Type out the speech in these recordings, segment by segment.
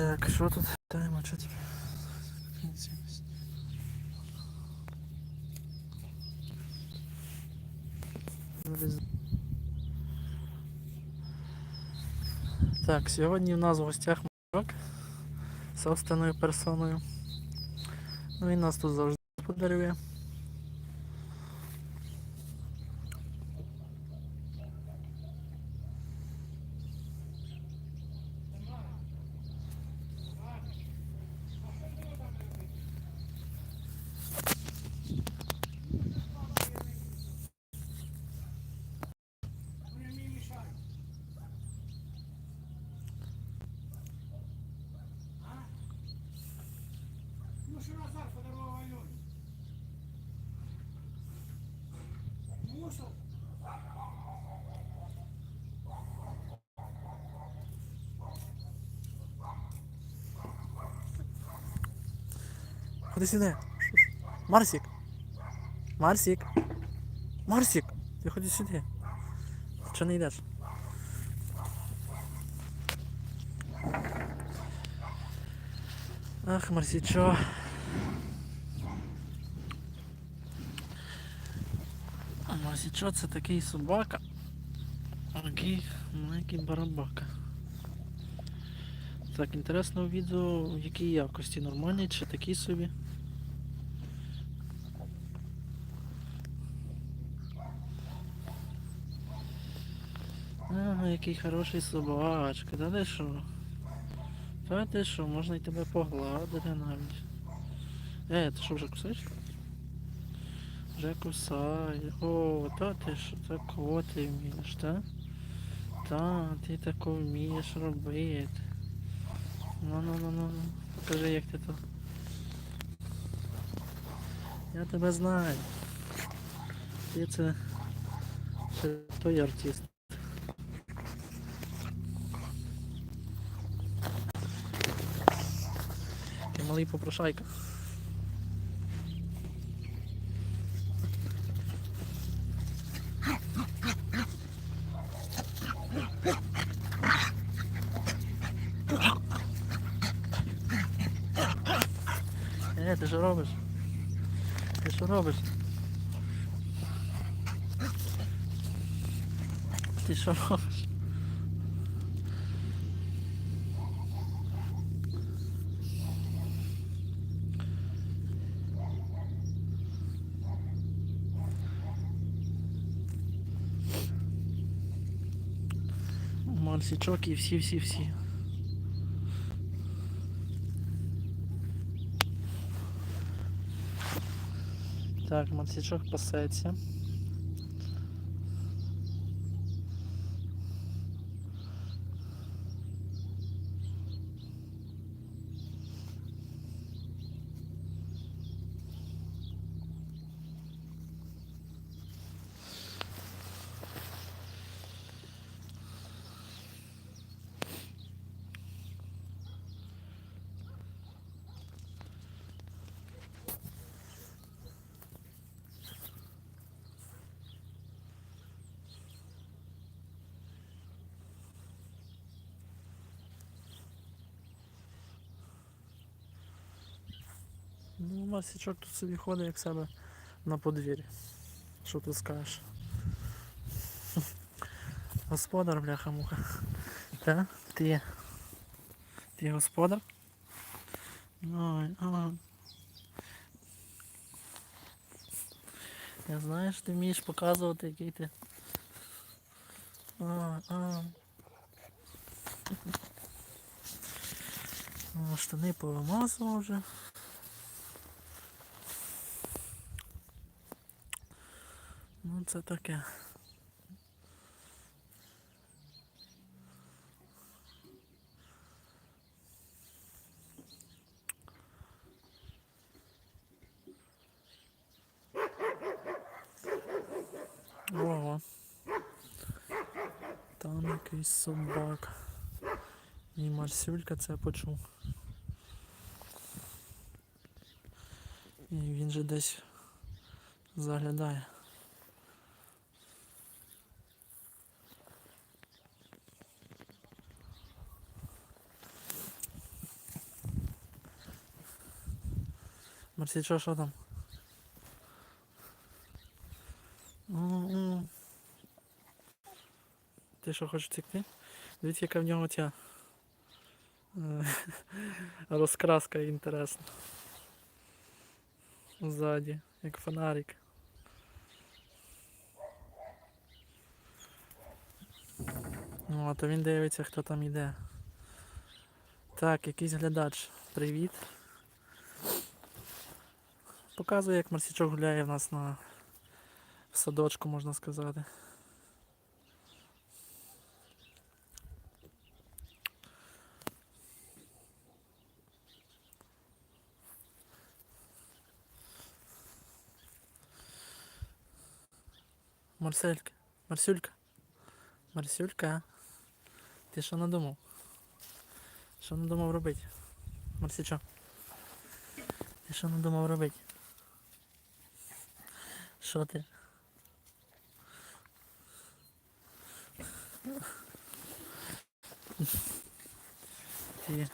Так, що тут? Тайма, що тебе? Так, сьогодні у нас в гостях Марок собственною персоною. Ну він нас тут завжди подарує. Ходи сюди. Марсик. Марсик. Марсик. Ти ходи сюди. Чого не йдеш? Ах, Марсічо. Марсічо це такий собака. Такий маленький барабака. Так, інтересно відео в якій якості? Нормальний чи такий собі? Ага, який хороший собачка, та ти що? Та ти що, можна й тебе погладити навіть. Е, ти що вже кусаєш? Вже кусай. О, та ти що, тако ти вмієш, та? Та, ти тако вмієш робити. Ну ну ну ну ну. Покажи як ти то. Я тебе знаю. Ти це. Це той артист. Ти малий попрошайка. Е, ти що робиш? Ти що робиш? Ти що робиш? Марсічок і всі-всі-всі. Так, марсічок пасеться. Ну, Марсічок тут собі ходить як себе на подвір'ї. Що ти скажеш? Господар, бляха-муха. Та? Ти. Ти господар? Ой, ой. Я знаю, що ти вмієш показувати, який ти. Ой. О, штани повимазував вже. Це таке. Ого. Там якийсь собак. І Марсюлька це почув. І він же десь заглядає. Марсічо, що там? Ти що хочеш втекти? Дивіться, яка в нього ця е, розкраска інтересна. Ззаді, як фонарик. Ну, то він дивиться, хто там йде. Так, якийсь глядач. Привіт. Показує, як Марсічок гуляє в нас на в садочку, можна сказати. Марселька, Марсюлька, Марсюлька, ти що надумав? Що надумав робити? Марсічо. Ти що надумав робити? Що ти? Ти.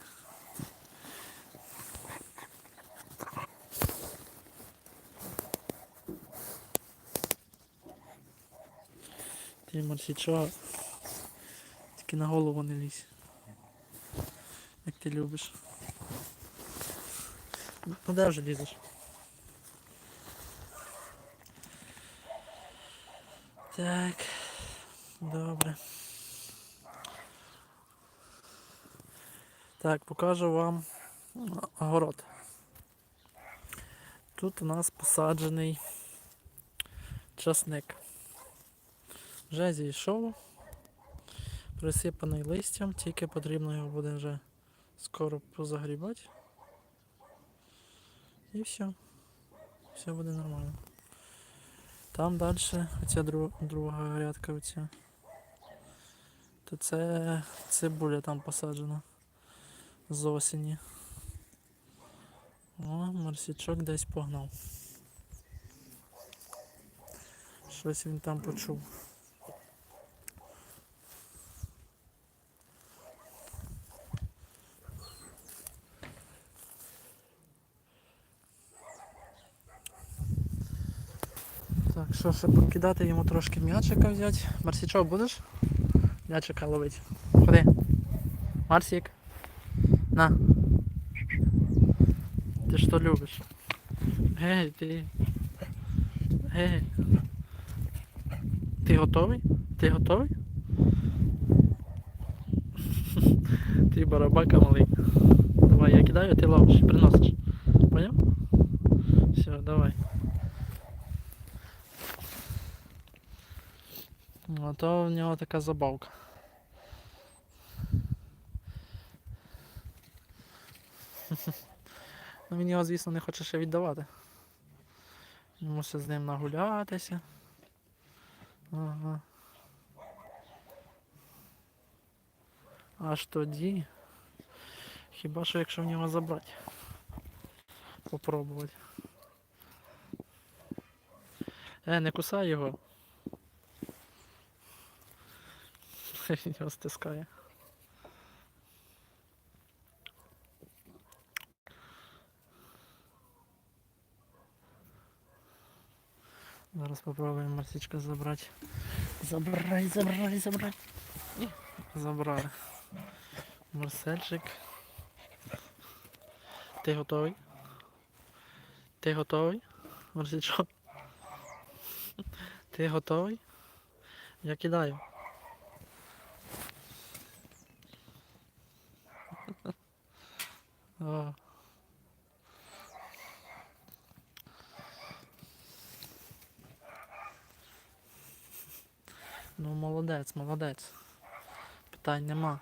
Тільки на голову не лізь. Як ти любиш. Ну де вже лізеш? Так, добре. Так, покажу вам огород. Тут у нас посаджений часник. Вже зійшов, присипаний листям, тільки потрібно його буде вже скоро позагрібати. І все. Все буде нормально. Там далі оця дру, друга грядка оця. То це цибуля там посаджена з осені. О, марсічок десь погнав. Щось він там почув. Що ще покидати йому трошки м'ячика взяти. Марсічок будеш? М'ячика ловить. Ходи. Марсік. На. Ти що любиш? Гей, ти. Гей. Ти готовий? Ти готовий? Ти барабака малий. Давай, я кидаю, ти ловиш, приносиш. Поняв? Все, давай. Ну, то в нього така забавка. Ну він його, звісно, не хоче ще віддавати. Він Мусить з ним нагулятися. Ага. Аж тоді. Хіба що якщо в нього забрати. Попробувати. Е, не кусай його. Він його. Зараз попробуємо Марсичка забрати. Забирай, забирай, забирай. Забрали. Марсельчик. Ти готовий? Ти готовий? Марсичок? Ти готовий? Я кидаю. О. Ну, молодець, молодець. Питань нема.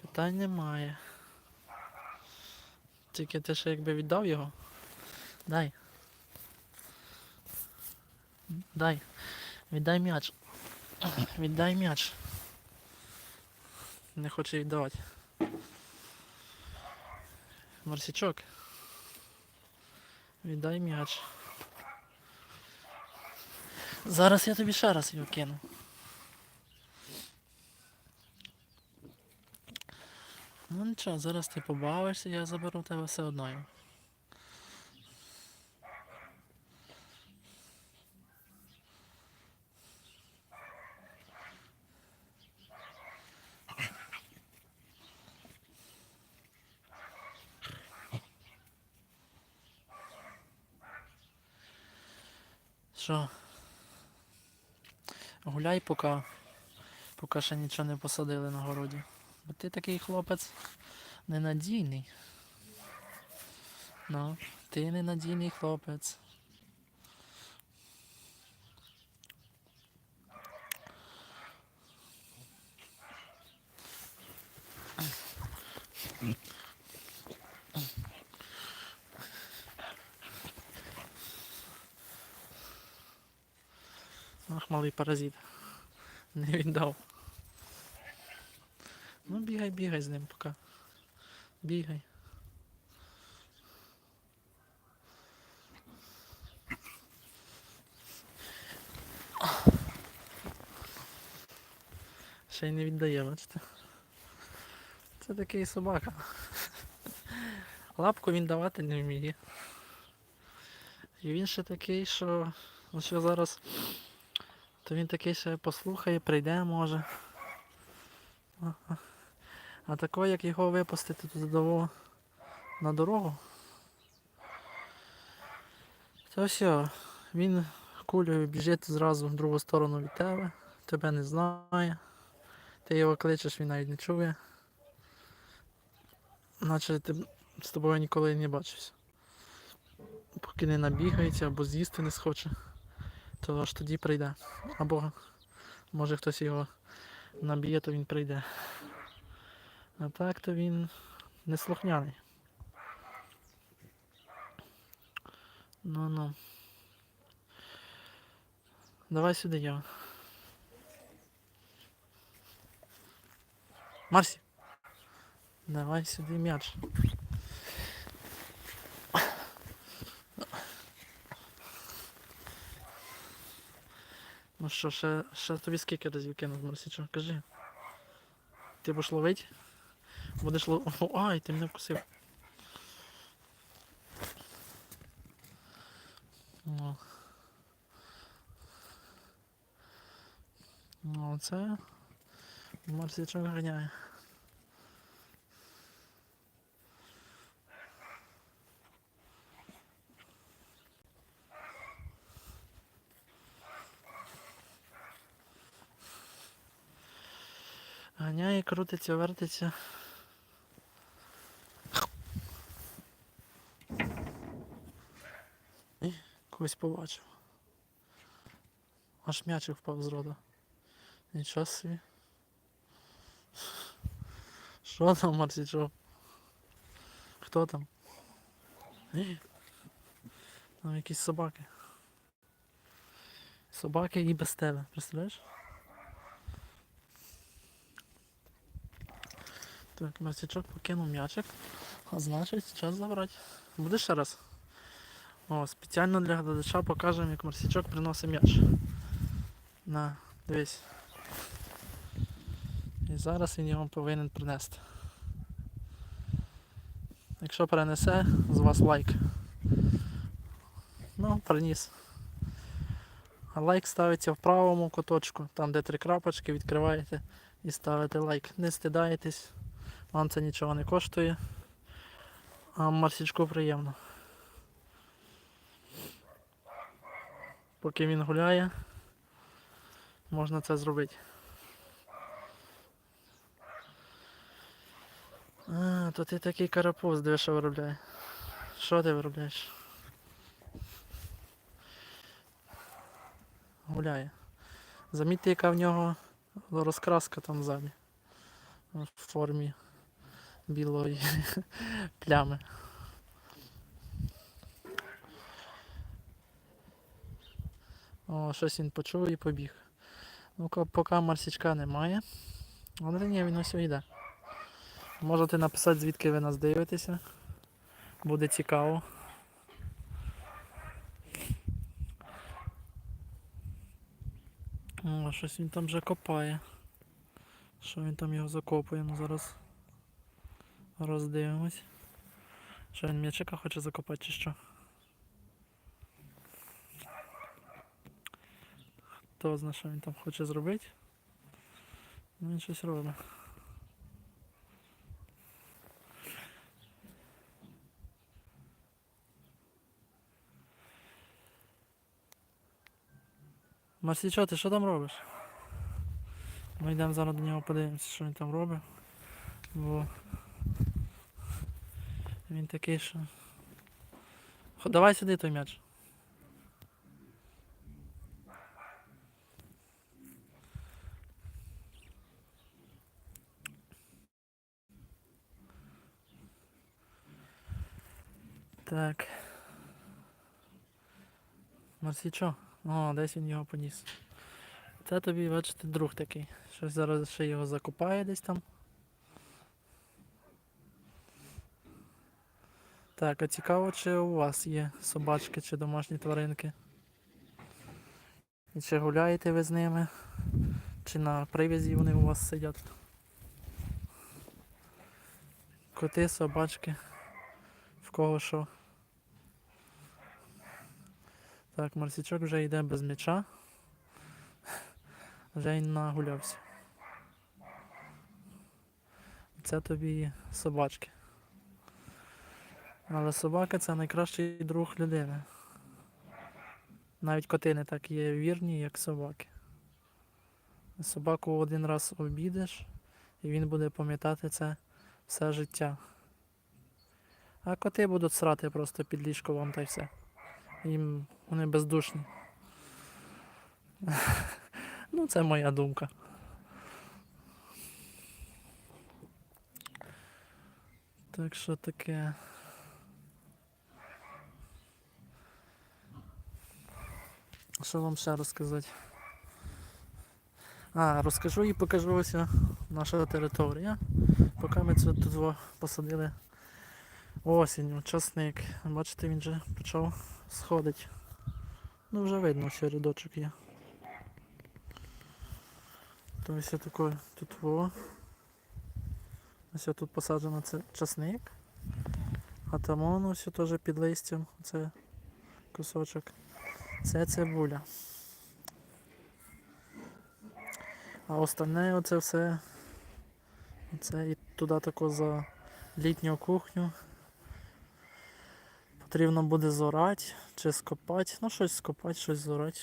Питань немає. Тільки ти ще якби віддав його. Дай. Дай. Віддай м'яч. Віддай м'яч. Не хоче віддавати. Марсічок. Віддай м'яч. Зараз я тобі ще раз його кину. Ну нічого, зараз ти побавишся, я заберу тебе все одно. Що? Гуляй поки, поки ще нічого не посадили на городі. Бо ти такий хлопець ненадійний. Ну, ти ненадійний хлопець. Ах, малий паразит. Не віддав. Ну бігай, бігай з ним поки. Бігай. Ще й не віддає, бачите. Це такий собака. Лапку він давати не вміє. І він ще такий, що, ну, що зараз, то він такий ще послухає, прийде може. А такого, як його випустити тут до, на дорогу, то все, він кулею біжить зразу в другу сторону від тебе, тебе не знає. Ти його кличеш, він навіть не чує. Наче ти з тобою ніколи не бачився. Поки не набігається або з'їсти не схоче, то аж тоді прийде. Або може хтось його наб'є, то він прийде. А так то він неслухняний. Ну ну. Давай сюди я. Марсі. Давай сюди м'яч. Ну що, ще, ще тобі скільки разів кинув, Марсічо? Кажи. Ти будеш ловити? Будеш ловити. Ай, ти мене вкусив. Ну. Ну, це Марсічок ганяє. Крутиться, вертиться. І когось побачив. Аж м'ячик впав з рода. Нічого собі. Що там, Марсічок? Хто там? Е, Там якісь собаки. Собаки і без тебе, представляєш? Так, Марсічок покинув м'ячик. А значить, час забрати. Буде ще раз. О, спеціально для глядача покажемо, як Марсічок приносить м'яч. На, дивись. І зараз він його повинен принести. Якщо перенесе, з вас лайк. Ну, приніс. А лайк ставиться в правому куточку, там де три крапочки, відкриваєте і ставите лайк. Не стидаєтесь, вам це нічого не коштує. А Марсічку приємно. Поки він гуляє, можна це зробити. А, то ти такий карапуз, диви, що виробляє. Що ти виробляєш? Гуляє. Замітьте, яка в нього розкраска там ззаді. В формі білої плями. О, щось він почув і побіг. Ну, поки Марсічка немає. Але ні, він ось йде. Можете написати, звідки ви нас дивитеся. Буде цікаво. О, щось він там вже копає. Що він там його закопує? Ну зараз роздивимось. Що він м'ячика хоче закопати чи що? Хто знає, що він там хоче зробити? Ну він щось робить. Марсічо, ти що там робиш? Ми йдемо зараз до нього подивимося, що він там робить. Бо він такий, що. Давай сюди той м'яч. Так. Марсічо. О, десь він його поніс. Це тобі, бачите, друг такий. Щось зараз ще його закопає десь там. Так, а цікаво, чи у вас є собачки чи домашні тваринки? І чи гуляєте ви з ними? Чи на привязі вони у вас сидять? Коти, собачки. В кого що? Так, Марсічок вже йде без м'яча. Вже він нагулявся. Це тобі собачки. Але собака це найкращий друг людини. Навіть коти не так є вірні, як собаки. Собаку один раз обідеш, і він буде пам'ятати це все життя. А коти будуть срати просто під ліжко вам та й все. Їм вони бездушні. Ну, це моя думка. Так що таке. Що вам ще розказати? А, розкажу і покажу ось наша територія. Поки ми це тут посадили осінню, часник. Бачите, він вже почав сходити. Ну вже видно, що рядочок є. То ось такой тут во. Ось тут посаджено це часник. А там воно все теж під листям. Це кусочок. Це цибуля. А остальне оце все. Це і туди тако за літню кухню. Потрібно буде зорати чи скопати. Ну щось скопати, щось зорати.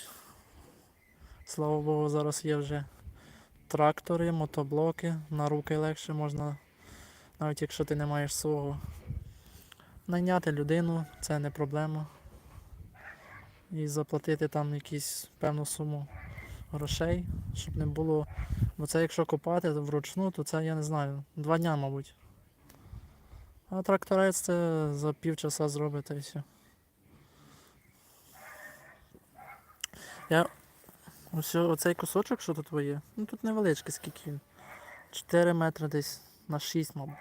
Слава Богу, зараз є вже трактори, мотоблоки, на руки легше можна, навіть якщо ти не маєш свого. Найняти людину це не проблема. І заплатити там якусь певну суму грошей, щоб не було. Бо це якщо копати вручну, то це я не знаю, два дня, мабуть. А тракторець це за півчаса зробить та й все. Я Ось оцей кусочок, що тут є, ну тут невеличкий, скільки він. 4 метри десь на 6, мабуть.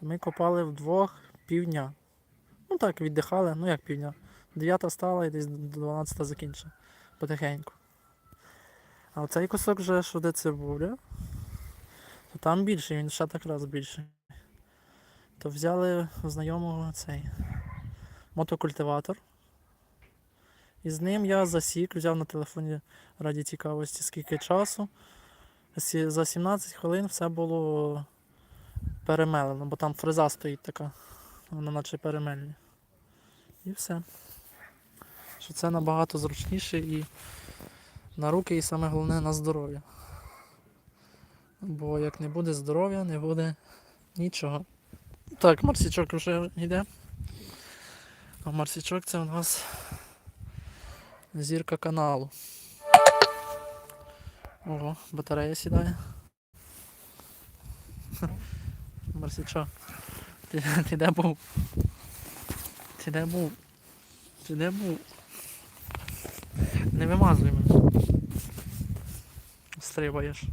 То ми копали вдвох півдня. Ну так, віддихали, ну як півдня. 9 стала і десь 12 закінчила. Потихеньку. А оцей кусок вже, що де цибуля, то там більший, він ще так раз більший. То взяли знайомого цей мотокультиватор. І з ним я засік, взяв на телефоні раді цікавості, скільки часу. За 17 хвилин все було перемелено, бо там фреза стоїть така, вона наче перемельна. І все. Що це набагато зручніше і на руки, і саме головне на здоров'я. Бо як не буде здоров'я, не буде нічого. Так, марсічок вже йде. А марсічок це у нас зірка каналу. Ого, батарея сідає. Ха, Марсічо. Ти, ти де був? Ти де був? Ти де був? Не вимазуй мене. Стрибаєш.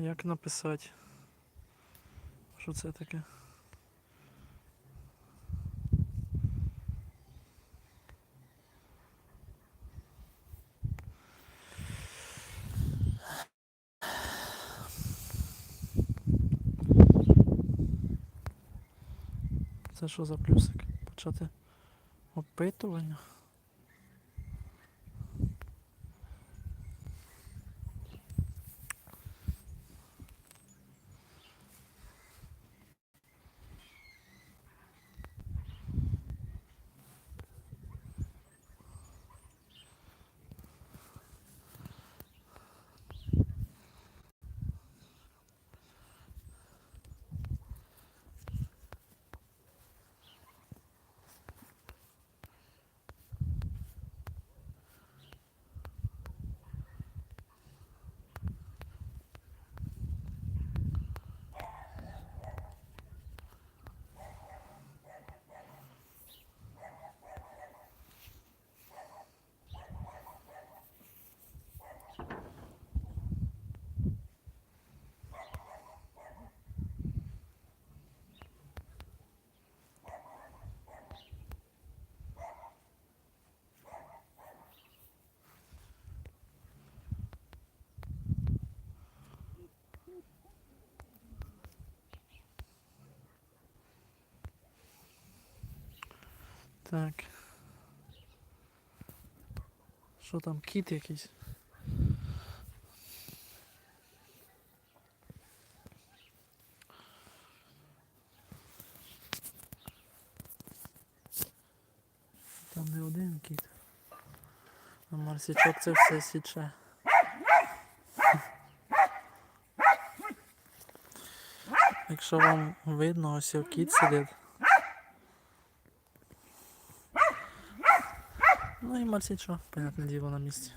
Як написати? Що це таке? Це що за плюсик? Почати опитування? Так. Що там, кіт якийсь? Там не один кіт. А марсічок це все січе. Якщо вам видно, ось кіт сидить. Ну і марсічок, понятне діло, на місці.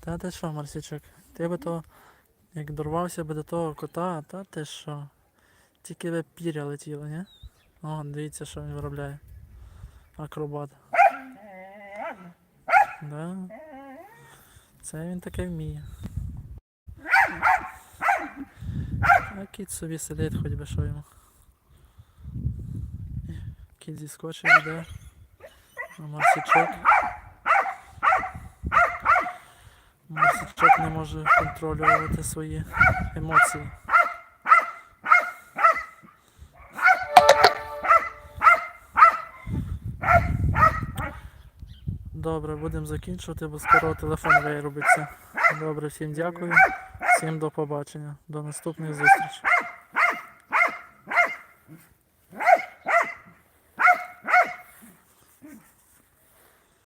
Та ти що, Марсічок? Ти би то, як дорвався би до того кота, та ти що? Тільки би піря летіло, ні? О, дивіться, що він виробляє. Акробат. Да. Це він таке вміє. А кіт собі сидить, хоч би що йому. Кіт зіскочив іде. А Марсічок. Марсічок не може контролювати свої емоції. Добре, будемо закінчувати, бо скоро телефон виробиться. Добре, всім дякую, всім до побачення. До наступних зустрічей.